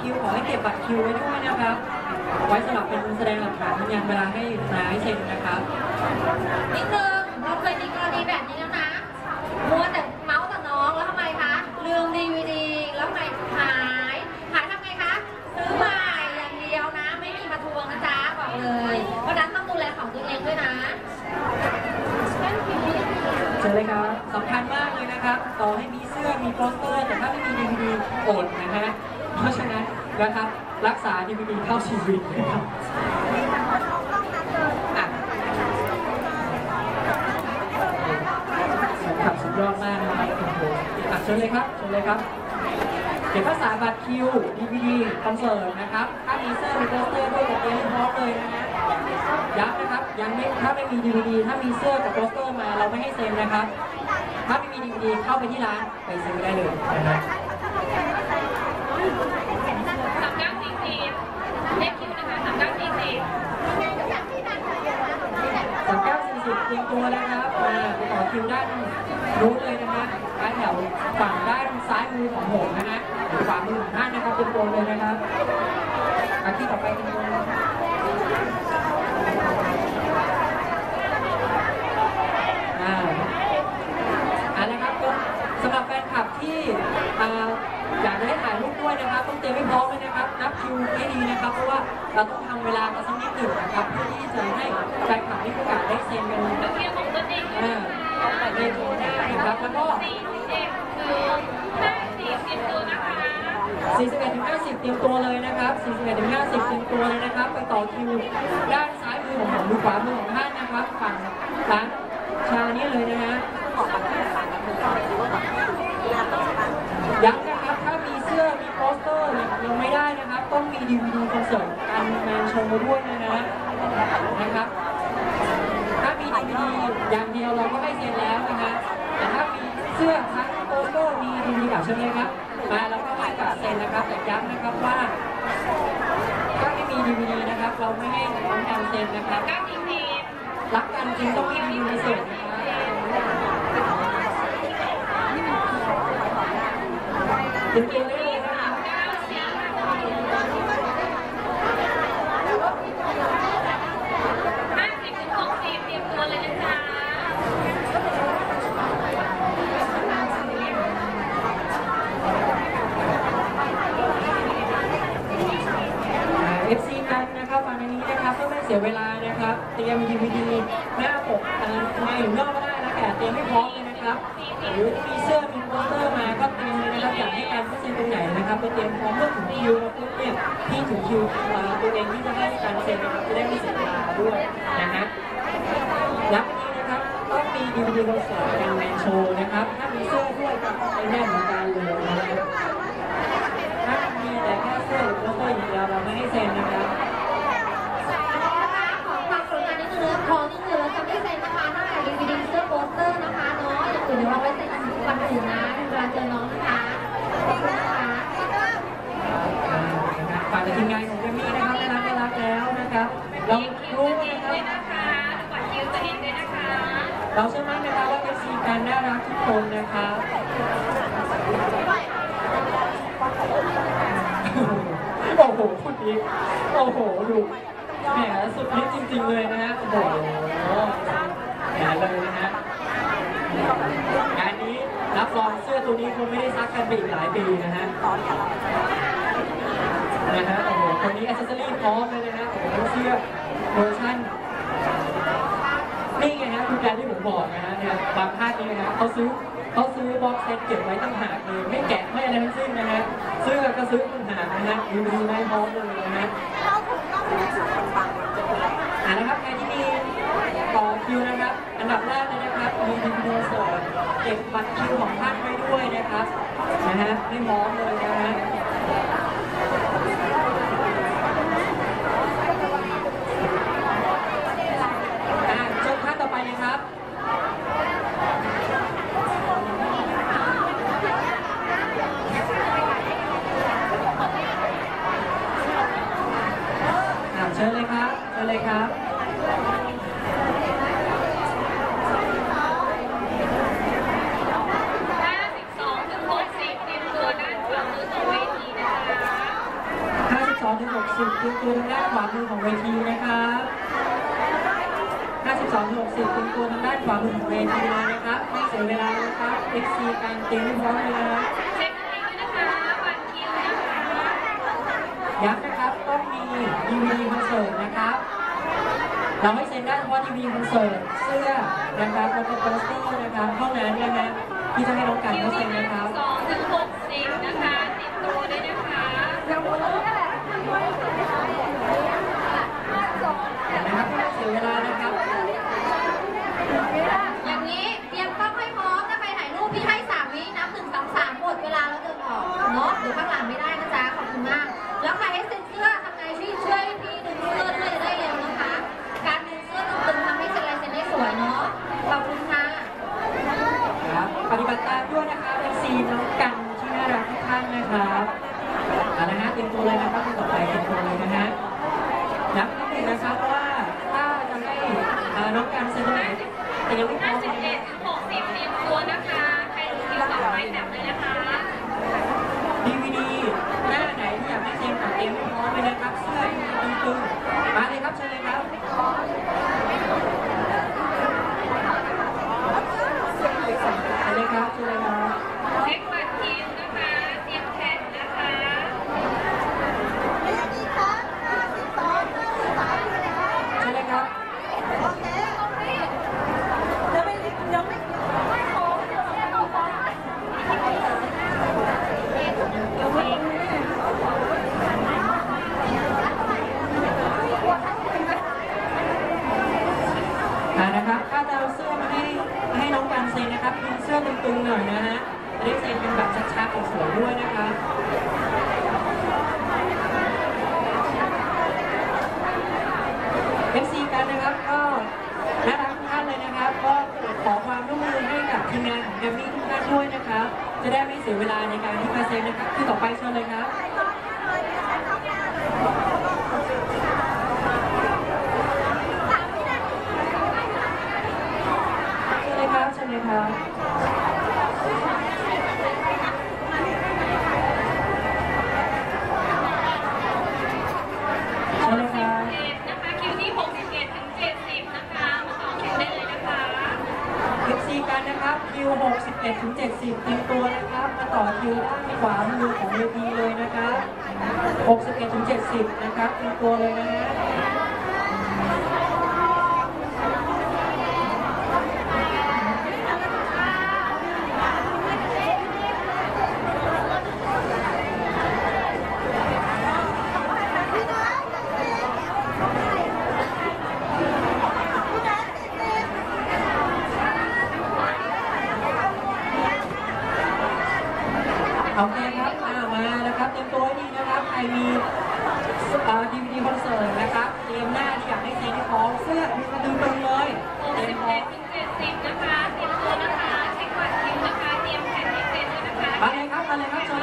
คิวขอให้เก็บบัตรคิวไว้ด้วยนะครับ ไว้สำหรับเป็นแสดงหลักฐานยืนยันเวลาให้นายเซ็นนะครับนิดนึงเราเคยมีกรณีแบบนี้นะ มัวแต่เมาส์กับน้องแล้วทำไมคะ ลืมดีวีดีแล้วไงหาย หายทำไงคะ ซื้อใหม่อย่างเดียวนะ ไม่มีมาทวงนะจ๊ะบอกเลย เพราะฉะนั้นต้องดูแลของตัวเองด้วยนะ เชิญเลยครับสำคัญมากเลยนะครับ ต่อให้มีเสื้อมีโปสเตอร์ แต่ถ้าไม่มีดีวดีอดนะฮะ เพราะฉะ นั้นนะครับ รักษาดีวดีเข้าชีวิตนะครับอะขับสุดยอดมากนะครับโอ้โหอะเชิญเลยครับเชิญเลยครับเก็บภาษาบัตรคิวดีวดีคอนเสิร์ตนะครับ ถ้ามีเสื้อมีโปสเตอร์ด้วยกับเตรียมพร้อมเลยนะฮะย้ำนะครับ ยังไม่ ถ้าไม่มีดีวดีถ้ามีเสื้อกับโปสเตอร์มาเราไม่ให้เซ็นนะครับ ถ้าไม่มีดีวดีเข้าไปที่ร้านไปซื้อได้เลยนะครับ สามเก้าสี่สิบเลขคิวนะคะสามเก้าสี่สิบ สามเก้าสี่สิบเตรียมตัวนะครับมาไปต่อคิวด้านนู้นเลยนะฮะด้านแถวฝั่งด้านซ้ายมือของผมนะฮะหรือขวามือของท่านนะครับเตรียมตัวเลยนะครับอาที่ต่อไปเตรียมตัวเลยอ่า อันนะครับก็สำหรับแฟนคลับที่อ่าอยากจะให้ถ่ายรูปด้วยนะครับ ต้องเตรียมให้พร้อมเลยนะครับ นับคิวให้ดีนะครับ เพราะว่าเราต้องทำเวลากันสักนิดหนึ่งนะครับเพื่อที่จะให้แฟนคลับได้โอกาสได้เซ็นกันเทียบของตัวเองด้อ่านะคะแต่ในโชว์ได้นะครับแล้วก็สี่สิบคือห้าสิบเตรียมตัวนะคะ41ถึง50 เตรียมตัวเลยนะครับ 41ถึง50 เตรียมตัวเลยนะครับ ไปต่อคิวด้านซ้ายมือของผมหรือขวามือของท่านนะครับ ฝั่งร้านชานี้เลยนะฮะ ย้ำนะครับ ถ้ามีเสื้อ มีโปสเตอร์เนี่ยยังไม่ได้นะครับ ต้องมีดีวีดีคอน เสิร์ตการงานโชว์ด้วยนะนะนะครับ ถ้ามีดีวีดีอย่างเดียวเราก็ไม่เซ็นแล้วนะฮะแต่ถ้ามีเสื้อทั้งโปสเตอร์มีดีวีดีแบบเช่นนี้ครับมาแล้วก็ให้กับเซ็นนะครับแต่ย้ำนะครับว่าถ้าไม่มีดีวีดีนะครับ เราไม่ให้ทำการเซ็นนะครับเก้าสี่สิบรักกันจริงต้องมีดีวีดีเสิร์ตนะครับถึงตัวได้เลยนะครับ เก้าสี่ห้าสิบถึงหกสิบเตรียมตัวเลยนะจ๊ะ เอฟซีกันนะครับฟังในนี้นะครับเพื่อไม่เสียเวลานะครับ เตรียม DVD หน้าปกอะไรในหรือนอกก็ได้นะแต่เตรียมให้พร้อมเลยนะครับ หรือมีเสื้อมีโปสเตอร์มาก็เตรียมเลยนะครับอยากให้การเซ็นตรงไหนนะครับก็เตรียมพร้อมเมื่อถึงคิวแล้วปุ๊บเนี่ยที่ถึงคิวตัวเองที่จะให้การเซ็นนะครับจะได้ไม่เสียเวลาด้วยนะฮะย้ำอีกทีนะครับต้องมี DVD คอนเสิร์ตการแมนโชว์นะครับถ้ามีเสื้อด้วยก็ไปแน่นเหมือนกันเลยนะครับ งทีมงานของเจมี่นะครับได้รับได้รับแล้วนะครับเราเตรียมคิวรู้ตัวเองนะคด้วยรับนะคะดูบัตรคิวตัวเองด้วยนะคะเราเชื่อมั่นนะครับว่าเป็นซีการน่ารักทุกคนนะครับโอ้โหพูดดีโอ้โหดูแหมสุดฤทธิ์จริง ๆ เลยนะฮะโอ้โหแหมเลยนะฮะงานนี้รับรองเสื้อตัวนี้คงไม่ได้ซักกันไปอีกหลายปีนะฮะ นะฮะโอ้โหคนนี้อ c เซสซอรี่พร้อมเลยนะฮะโอ้โหเสื้อเวอร์ชันนี่ไงฮะคือการที่ผมบอกนะฮะเนี่ยบางภาคนี้นะฮะเขาซื้อเขาซื้อบ็อกเซตเก็บไว้ตั้งหากเลยไม่แกะไม่อะไรทั้งสิ้นนะฮะเสื้อก็ซื้อตั้งหากนะฮะดูดูไม่พร้อมเลยนะฮะอ่านะครับใครที่มีต่อคิวนะครับ อันดับแรกเลยนะครับมีดีวีดีสอดเก็บบัตรคิวของท่านไว้ด้วยนะครับนะฮะไม่พร้อมเลยนะฮะ อ่าเชิญท่านต่อไปเลยครับ อ่าเชิญเลยครับ เชิญเลยครับ ห้าสิบสองถึงหกสิบเตรียมตัวด้านขวามือของเวทีนะคะ รียมตัวทางด้านขวามือของเวทีนะครับ52 60เตรียมตัวทางด้านขวามือของเวทีเลยนะครับไม่เสียเวลานะครับ FC การเตรียมให้พร้อมเลยนะครับเช็คคิวด้วยนะคะบัตรคิวนะคะย้ำนะครับต้องมี DVD คอนเสิร์ตนะครับเราให้เซ็นได้เฉพาะ DVD คอนเสิร์ตเสื้อนะครับแล้วก็โปสเตอร์นะครับเท่านั้นนะฮะที่จะให้น้องกันคิวเขาที่เซ็นนะครับ สองถึงหกสิบนะคะติดตัวด้วยนะคะ นะครับไม่เสียเวลานะครับ อย่างนี้เตรียมกล้องให้พร้อมถ้าไปถ่ายรูปพี่ให้สามวินับหนึ่งสองสามหมดเวลาแล้วเดินออก เนาะเดี๋ยวข้างหลังไม่ได้นะจ๊ะขอบคุณมาก แล้วใครให้เซ็นเสื้อทำไงพี่ช่วยพี่ดึงเสื้อด้วยจะได้เร็วนะคะ การดึงเสื้อตึงๆทำให้เซ็นลายเซ็นได้สวยเนาะขอบคุณค่ะครับปฏิบัติตามด้วยนะครับ FC น้องกันที่น่ารักทุกท่านนะครับเอาละฮะเตรียมตัวเลยนะครับคนต่อไปเตรียมตัวเลยนะฮะนับนิดนึงนะครับว่าถ้าจะให้อ่าน้องกันเซ็นตรงไหนแต่ยังไม่พร้ห้าอมสิบนะ ๆมาเลยครับเชิญเลยครับเชิญเลยครับเชิญเลยครับ เช็คบัตรคิวนะคะ เตรียมแผ่นนะคะ เชิญเลยครับ อ่านะครับ ถ้าจะเอาเสื้อมาให้ให้น้องกั นะครับดึงเสื้อตึงๆหน่อยนะฮะจะได้เซ็นเป็นแบบชัดๆสวยๆด้วยนะครับ FC กันนะครับก็น่ารักทุกท่านเลยนะครับ ก็ขอความร่วมมือให้กับทีมงานของแกมมี่ทุกท่านด้วยนะครับ จะได้ไม่เสียเวลาในการที่มาเซ็นนะครับคือต่อไปเชิญเลยครับ เชิญเลยครับเชิญเลยครับเชิญเลยครับเอ็ดนะคะคิวที่หกสิบเอ็ดถึงเจ็ดสิบนะคะมาต่อคิวได้เลยนะคะ FC กันนะครับคิว61ถึง70เตรียมตัวนะครับ มาต่อคิวด้านขวามือของเวทีเลยนะครับ61ถึง70นะครับเตรียมตัวเลยนะฮะ โอเคครับอ่ามานะครับเตรียมตัวให้ดีนะครับ ใครมีเอ่อ DVD คอนเสิร์ตนะครับ เตรียมหน้าที่อยากให้เซ็นที่พร้อมเสื้อมีกระดึงตรงเลยหกเตรีสิยบมพร้อเอ็มดถึงเจ็ดสิบนะคะเตรียมตัวนะคะเช็คบัตรคิวนะคะเตรียมแผ่นให้เซ็นด้วยนะคะมาเลยครับ มาเลยครับเชิญเลย